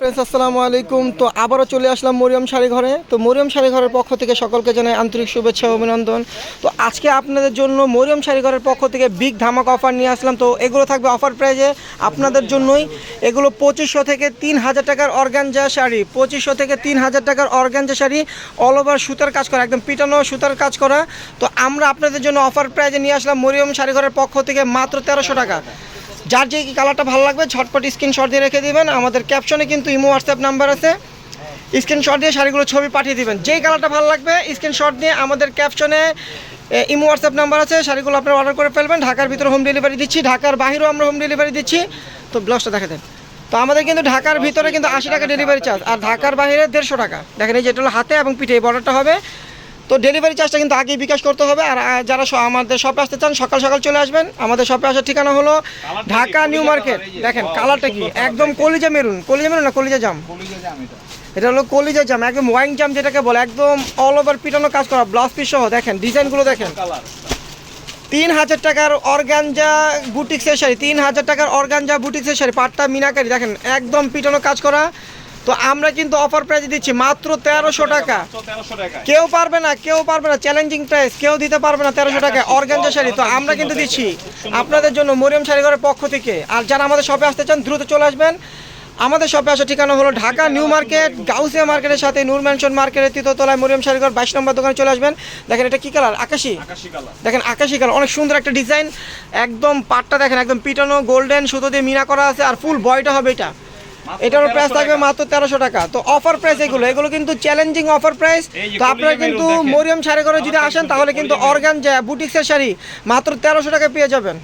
Friends আসসালামু আলাইকুম। তো আবারও চলে আসলাম মরিয়ম শাড়ি ঘরে। তো মরিয়ম শাড়ি ঘরের পক্ষ থেকে সকলকে জানাই আন্তরিক শুভেচ্ছা অভিনন্দন। তো আজকে আপনাদের জন্য মরিয়ম শাড়ি ঘরের পক্ষ থেকে বিগ ধামাক অফার নিয়ে আসলাম। তো এগুলো থাকবে অফার প্রাইজে আপনাদের জন্যই। এগুলো পঁচিশশো থেকে তিন হাজার টাকার অর্গানজা শাড়ি। পঁচিশশো থেকে তিন হাজার টাকার অর্গানজা শাড়ি। অল ওভার সুতার কাজ করা, একদম পিটানো সুতার কাজ করা। তো আমরা আপনাদের জন্য অফার প্রাইজে নিয়ে আসলাম মরিয়ম শাড়ি ঘরের পক্ষ থেকে মাত্র তেরোশো টাকা। যার যে কালারটা ভালো লাগবে, ঝটপট স্ক্রিনশট দিয়ে রেখে দেবেন। আমাদের ক্যাপশনে কিন্তু ইমো হোয়াটসঅ্যাপ নাম্বার আছে। স্ক্রিনশট দিয়ে শাড়িগুলো ছবি পাঠিয়ে দিবেন। যেই কালারটা ভালো লাগবে স্ক্রিনশট দিয়ে আমাদের ক্যাপশনে ইমো হোয়াটসঅ্যাপ নাম্বার আছে। শাড়িগুলো আপনারা অর্ডার করে ফেলবেন। ঢাকার ভিতরে হোম ডেলিভারি দিচ্ছি, ঢাকার বাইরেও আমরা হোম ডেলিভারি দিচ্ছি। তো ব্লাউজটা দেখা দেন। তো আমাদের কিন্তু ঢাকার ভিতরে কিন্তু আশি টাকা ডেলিভারি চার্জ আর ঢাকার বাইরে দেড়শো টাকা। দেখেন এই যেটা হলো হাতে এবং পিঠে, এই বর্ডারটা হবে। তো ডেলিভারি চার্জটা কিন্তু আগেই বিকাশ করতে হবে। আর যারা আমাদের শপে আসতে চান সকাল সকাল চলে আসবেন। আমাদের শপে আসার ঠিকানা হলো ঢাকা নিউ মার্কেট। দেখেন কালারটা কি? একদম কলিজা মেরুন। কলিজা মেরুন না কলিজা জাম? এটা। হলো কলিজা জাম একদম ওয়াইং জাম যেটাকে বলে একদম অল ওভার পিটানো কাজ করা ব্লাউজ পিস সহ। দেখেন ডিজাইনগুলো দেখেন। তিন হাজার টাকার অর্গানজা বুটিক্সের শাড়ি তিন হাজার টাকার অর্গানজা বুটিক্সের শাড়ি পাটটা মিনাকারি দেখেন একদম পিটানো কাজ করা। তো আমরা কিন্তু অফার প্রাইজে দিচ্ছি মাত্র তেরোশো টাকা। কেউ পারবে না কেউ পারবে না চ্যালেঞ্জিং প্রাইস কেউ দিতে পারবে না তেরোশো টাকা অর্গানজা শাড়ি। তো আমরা কিন্তু দিচ্ছি আপনাদের জন্য মরিয়ম শাড়িঘরের পক্ষ থেকে। আর যারা আমাদের শপে আসতে চান দ্রুত চলে আসবেন। আমাদের শপে আসার ঠিকানা হলো ঢাকা নিউ মার্কেট গাউসিয়া মার্কেটের সাথে নূর ম্যানশন মার্কেটের তৃতীয়তলায় মরিয়ম শাড়িঘর বাইশ নম্বর দোকানে চলে আসবেন। দেখেন এটা কি কালার আকাশি। দেখেন আকাশি কালার অনেক সুন্দর একটা ডিজাইন একদম পাটটা দেখেন একদম পিটানো গোল্ডেন সুতো দিয়ে মিনা করা আছে আর ফুল বয়টা হবে এটা। এটারও প্রাইস থাকবে মাত্র তেরোশো টাকা। তো অফার প্রাইস এগুলো এগুলো কিন্তু চ্যালেঞ্জিং অফার প্রাইস তো আপনারা কিন্তু মেরুন দেখেন। মরিয়ম শাড়ি করে যদি আসেন তাহলে কিন্তু অর্গান বুটিক্সের শাড়ি মাত্র তেরোশো টাকা পেয়ে যাবেন।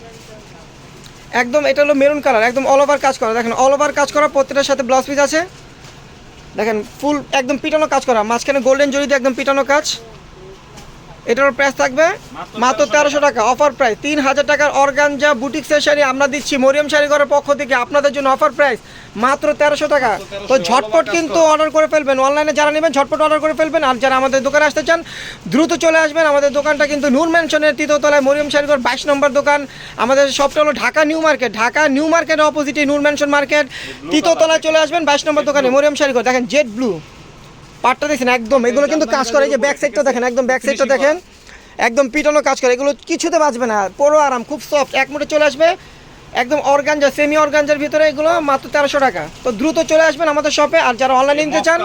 একদম এটা হলো মেরুন কালার একদম অল ওভার কাজ করা। দেখেন অল ওভার কাজ করা প্রত্যেকটার সাথে ব্লাউজ পিস আছে। দেখেন ফুল একদম পিটানো কাজ করা মাঝখানে গোল্ডেন জড়িতে একদম পিটানো কাজ। এটার প্রাইস থাকবে মাত্র তেরোশো টাকা। অফার প্রাইস তিন হাজার টাকার অর্গানজা বুটিক্সের শাড়ি আমরা দিচ্ছি মরিয়ম শাড়িঘরের পক্ষ থেকে আপনাদের জন্য অফার প্রাইস মাত্র তেরোশো টাকা। তো ঝটপট কিন্তু অর্ডার করে ফেলবেন। অনলাইনে যারা নেবেন ঝটপট অর্ডার করে ফেলবেন। আর যারা আমাদের দোকানে আসতে চান দ্রুত চলে আসবেন। আমাদের দোকানটা কিন্তু নূর ম্যানশনের তৃতীয়তলায় মরিয়ম শাড়িঘর বাইশ নম্বর দোকান। আমাদের শপটা হলো Dhaka new market. Dhaka new মার্কেটের অপোজিটে নূর ম্যানশন মার্কেট। তৃতীয়তলায় চলে আসবেন বাইশ নম্বর দোকানে মরিয়ম শাড়িঘর। দেখেন জেড ব্লু পাটটা দেখছেন একদম এগুলো কিন্তু কাজ করে যে ব্যাক সাইডটা দেখেন একদম ব্যাক সাইডটা দেখেন। একদম পিটানো কাজ করে এগুলো কিছুতে বাঁচবে না পুরো আরাম খুব সফট এক মিনিটে চলে আসবে একদম অর্গানজা সেমি অর্গানজার ভিতরে এগুলো মাত্র তেরোশো টাকা। তো দ্রুত চলে আসবেন আমাদের শপে আর যারা অনলাইনে নিতে চান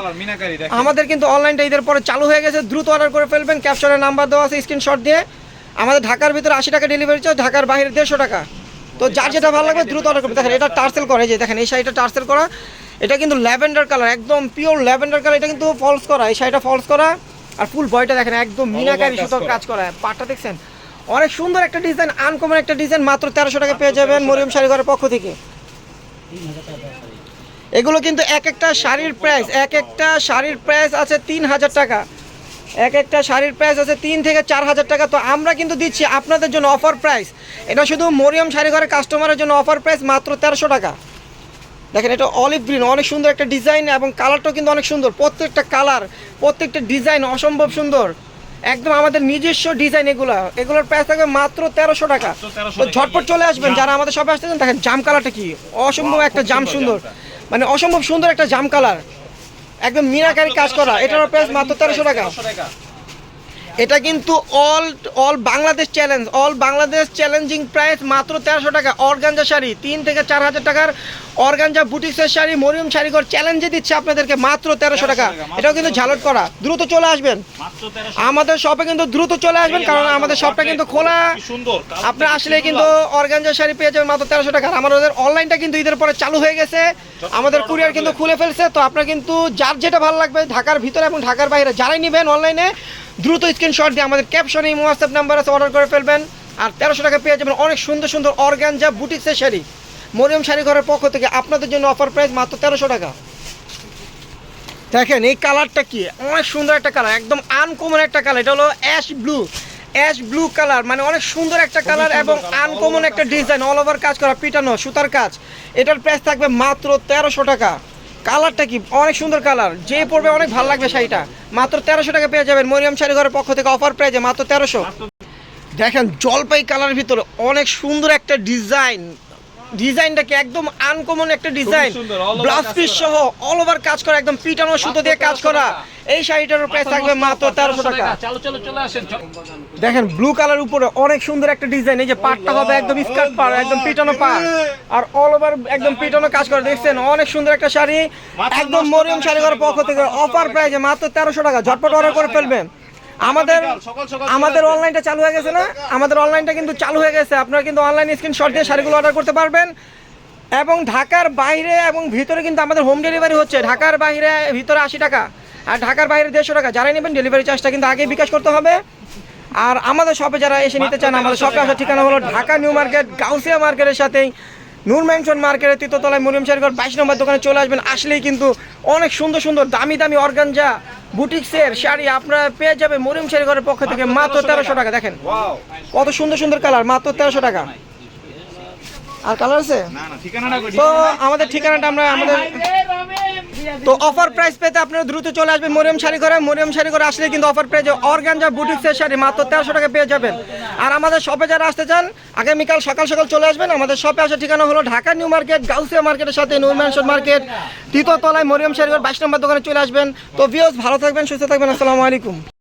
আমাদের কিন্তু অনলাইনটা ঈদের পরে চালু হয়ে গেছে দ্রুত অর্ডার করে ফেলবেন ক্যাপশনের নাম্বার দেওয়া আছে স্ক্রিনশট দিয়ে। আমাদের ঢাকার ভিতরে আশি টাকা ডেলিভারি চার্জ ঢাকার বাইরে দেড়শো টাকা। তো যার যেটা ভালো লাগবে দ্রুত অর্ডার করবেন দেখেন এটা টার্সেল করা যে দেখেন এই শাড়িটা টার্সেল করা। এটা কিন্তু ল্যাভেন্ডার কালার একদম পিওর ল্যাভেন্ডার কালার এটা কিন্তু ফলস করা এই শাড়িটা ফলস করা। আর ফুল বয়টা দেখেন একদম মিনাকারি সুতোর। কাজ করা। পাটটা দেখছেন? অনেক সুন্দর একটা ডিজাইন আনকমন একটা ডিজাইন মাত্র তেরোশো টাকা পেয়ে যাবেন মরিয়ম শাড়ি ঘরের পক্ষ থেকে। এগুলো কিন্তু এক একটা শাড়ির প্রাইস এক একটা শাড়ির প্রাইস আছে তিন হাজার টাকা। এক একটা শাড়ির প্রাইস আছে তিন থেকে চার হাজার টাকা। তো আমরা কিন্তু দিচ্ছি আপনাদের জন্য অফার প্রাইস এটা শুধু মরিয়ম শাড়ি ঘরের কাস্টমারের জন্য অফার প্রাইস মাত্র তেরোশো টাকা। দেখেন এটা অলিভ গ্রিন অনেক সুন্দর একটা ডিজাইন এবং কালারটাও কিন্তু অনেক সুন্দর। প্রত্যেকটা কালার প্রত্যেকটা ডিজাইন অসম্ভব সুন্দর। একদম আমাদের নিজস্ব ডিজাইন এগুলো। এগুলোর প্রাইস থাকবে মাত্র তেরোশো টাকা। তো ঝটপট চলে আসবেন। যারা আমাদের সবাই আসতেছেন দেখেন জাম কালারটা কি? অসম্ভব একটা জাম সুন্দর সুন্দর। মানে অসম্ভব সুন্দর একটা জাম কালার একদম মিনাকারি কাজ করা। এটার প্রাইস মাত্র তেরোশো টাকা। এটা কিন্তু all all Bangladesh challenge all Bangladesh challenging price মাত্র তেরোশো টাকা। অর্গানজা শাড়ি তিন থেকে চার হাজার টাকার অর্গানজা বুটিক্সের শাড়ি মরিয়ম শাড়িঘর চ্যালেঞ্জে দিচ্ছে আপনাদেরকে মাত্র তেরোশো টাকা। এটাও কিন্তু ঝালট করা। দ্রুত চলে আসবেন। আমাদের শপে কিন্তু দ্রুত চলে আসবেন কারণ আমাদের শপটা কিন্তু খোলা। সুন্দর আপনি আসলে কিন্তু অর্গানজা শাড়ি পেয়ে যাবেন মাত্র তেরোশো টাকা। আমাদের অনলাইনটা কিন্তু ঈদের পরে চালু হয়ে গেছে। আমাদের কুরিয়ার কিন্তু খুলে ফেলছে। তো আপনার কিন্তু যার যেটা ভালো লাগবে ঢাকার ভিতরে এবং ঢাকার বাইরে যারাই নেবেন অনলাইনে দ্রুত স্ক্রিনশট দিয়ে আমাদের ক্যাপশনে এই হোয়াটসঅ্যাপ নাম্বার আছে অর্ডার করে ফেলবেন। আর তেরোশো টাকা পেয়ে যাবেন অনেক সুন্দর সুন্দর অর্গানজা বুটিক্সের শাড়ি। মরিয়ম শাড়ি ঘরের পক্ষ থেকে আপনাদের জন্য অফার প্রাইস মাত্র তেরোশো টাকা। দেখেন এই কালারটা কি? অনেক সুন্দর একটা কালার একদম আনকমন একটা কালার এটা হলো ash blue ash blue colour মানে অনেক সুন্দর একটা কালার এবং আনকমন একটা ডিজাইন অল ওভার কাজ করা পিটানো সুতার কাজ। এটার প্রাইস থাকবে মাত্র তেরোশো টাকা। কালারটা কি? অনেক সুন্দর কালার। যে পড়বে অনেক ভালো লাগবে শাড়িটা। মাত্র তেরোশো টাকা পেয়ে যাবেন মরিয়াম শাড়ি ঘরের পক্ষ থেকে অফার প্রাইজে, মাত্র তেরোশো। দেখেন, জলপাই কালারের ভিতরে অনেক সুন্দর একটা ডিজাইন। ডিজাইনটাকে একদম আনকমন একটা ডিজাইন? ব্লাউজ পিস সহ অল ওভার কাজ করা একদম পিটানো সুতো দিয়ে কাজ করা। এই শাড়িটার প্রাইস থাকবে মাত্র তেরোশো টাকা। দেখেন ব্লু কালার উপরে অনেক সুন্দর একটা ডিজাইন এই যে পাটটা হবে একদম স্কার্ট পার একদম পিটানো পার আর অল ওভার একদম পিটানো কাজ করে দেখছেন? অনেক সুন্দর একটা শাড়ি। একদম মরিয়ম শাড়ি ঘরের পক্ষ থেকে অফার প্রাইজে মাত্র তেরোশো টাকা। ঝটপট অর্ডার করে ফেলবেন। আমাদের আমাদের অনলাইনটা চালু হয়ে গেছে না? আমাদের অনলাইনটা কিন্তু চালু হয়ে গেছে। আপনারা কিন্তু অনলাইন স্ক্রিনশট দিয়ে শাড়িগুলো অর্ডার করতে পারবেন। এবং ঢাকার বাইরে এবং ভিতরে কিন্তু আমাদের হোম ডেলিভারি হচ্ছে। ঢাকার বাইরে ভিতরে আশি টাকা। আর ঢাকার বাইরে দেড়শো টাকা। যারাই নেবেন ডেলিভারি চার্জটা কিন্তু আগে বিকাশ করতে হবে। আর আমাদের শপে যারা এসে নিতে চান আমাদের শপে আসার ঠিকানা হলো ঢাকা নিউ মার্কেট গাউসিয়া মার্কেটের সাথেই। নূর ম্যানশন মার্কেটের তৃতীয়তলায় মরিয়ম শাড়িঘর বাইশ নম্বর দোকানে চলে আসবেন। আসলেই কিন্তু অনেক সুন্দর সুন্দর দামি দামি অর্গানজা বুটিক্সের শাড়ি আপনারা পেয়ে যাবে মরিয়ম শাড়িঘরের পক্ষ থেকে মাত্র তেরোশো টাকা। দেখেন কত সুন্দর সুন্দর কালার মাত্র তেরোশো টাকা। আর কালার আছে? তো আমাদের ঠিকানাটা আমরা আমাদের তো অফার প্রাইস পেতে আপনারা দ্রুত চলে আসবেন মরিয়ম শাড়ি করে মরিয়ম শাড়ি করে আসলে কিন্তু অফার প্রাইসে অর্গানজা বুটিক্সের শাড়ি মাত্র তেরোশো টাকা পেয়ে যাবেন। আর আমাদের শপে যারা আসতে চান, আগামীকাল সকাল সকাল চলে আসবেন। আমাদের শপে আসার ঠিকানা হলো ঢাকা নিউ মার্কেট, গাউসিয়া মার্কেটের সাথে নিউ ম্যানশন মার্কেট। তৃতীয় তলায় মরিয়ম শাড়ি ঘর বাইশ নম্বর দোকানে চলে আসবেন। তো ভিওস ভালো থাকবেন, সুস্থ থাকবেন। আসসালামু আলাইকুম।